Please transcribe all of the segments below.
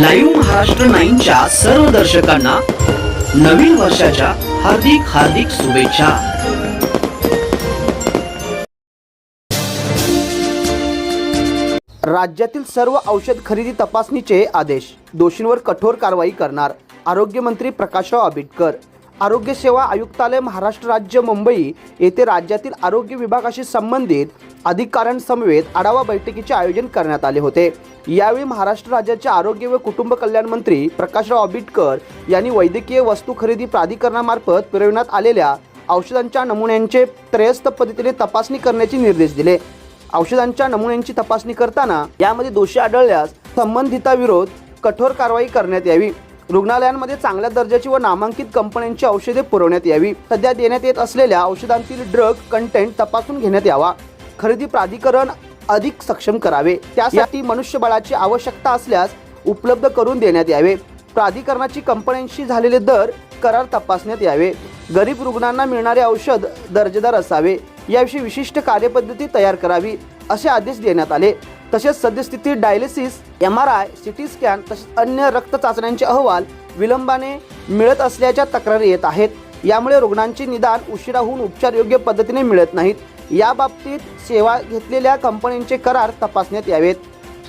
Live Maharashtra नाईनच्या सर्व दर्शकांना नवीन वर्षाच्या हार्दिक हार्दिक शुभेच्छा. राज्यातील सर्व औषध खरेदी तपासणीचे आदेश. दोषींवर कठोर कारवाई करणार आरोग्यमंत्री प्रकाशराव आंबेडकर. आरोग्य सेवा आयुक्तालय महाराष्ट्र राज्य मुंबई येथे राज्यातील आरोग्य विभागाशी संबंधित अधिकाऱ्यांसमवेत आढावा बैठकीचे आयोजन करण्यात आले होते. यावेळी महाराष्ट्र राज्याचे आरोग्य व कुटुंब कल्याण मंत्री प्रकाशराव आंबेडकर यांनी वैद्यकीय वस्तू खरेदी प्राधिकरणामार्फत पुरविण्यात आलेल्या औषधांच्या नमुन्यांचे त्रयस्थ पद्धतीने तपासणी करण्याचे निर्देश दिले. औषधांच्या नमुन्यांची तपासणी करताना यामध्ये दोषी आढळल्यास संबंधिताविरोध कठोर कारवाई करण्यात यावी. रुग्णालयांमध्ये चांगल्या दर्जाची व नामांकित कंपन्यांची औषधे पुरवण्यात यावी. सध्या देण्यात येत असलेल्या औषधांतील ड्रग कंटेंट तपासून घेण्यात यावा. खरेदी प्राधिकरण अधिक सक्षम करावे. त्यासाठी मनुष्यबळाची आवश्यकता असल्यास उपलब्ध करून देण्यात यावे. प्राधिकरणाची कंपन्यांशी झालेले दर करार तपासण्यात यावे. गरीब रुग्णांना मिळणारे औषध दर्जेदार असावे. याविषयी विशिष्ट कार्यपद्धती तयार करावी असे आदेश देण्यात आले. तसेच सद्यस्थिती dialysis M R I C T scan तसेच अन्य रक्त चाचण्यांचे अहवाल विलंबाने मिळत असल्याच्या तक्रारी येत आहेत. यामुळे रुग्णांचे निदान उशिरा होऊन उपचार योग्य पद्धतीने मिळत नाहीत. याबाबतीत सेवा घेतलेल्या कंपन्यांचे करार तपासण्यात यावेत.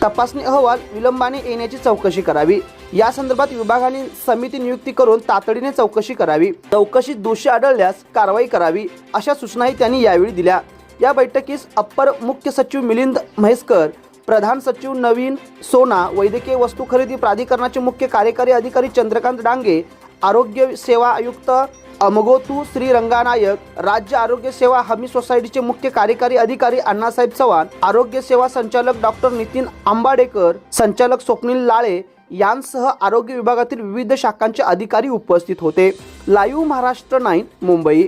तपासणी अहवाल विलंबाने येण्याची चौकशी करावी. या संदर्भात विभागाने समिती नियुक्ती करून तातडीने चौकशी करावी. चौकशीत दोषी आढळल्यास कारवाई करावी अशा सूचनाही त्यांनी यावेळी दिल्या. या बैठकीस अप्पर मुख्य सचिव मिलिंद म्हैसकर प्रधान सचिव नवीन सोना वैद्यकीय वस्तू खरेदी प्राधिकरणाचे मुख्य कार्यकारी अधिकारी चंद्रकांत डांगे आरोग्य सेवा आयुक्त अमगोतू श्री रंगानायक राज्य आरोग्य सेवा हमी सोसायटीचे मुख्य कार्यकारी अधिकारी अण्णासाहेब चव्हाण आरोग्य सेवा संचालक डॉक्टर नितीन आंबाडेकर संचालक स्वप्नील लाळे यांसह आरोग्य विभागातील विविध शाखांचे अधिकारी उपस्थित होते. Live Maharashtra nine Mumbai.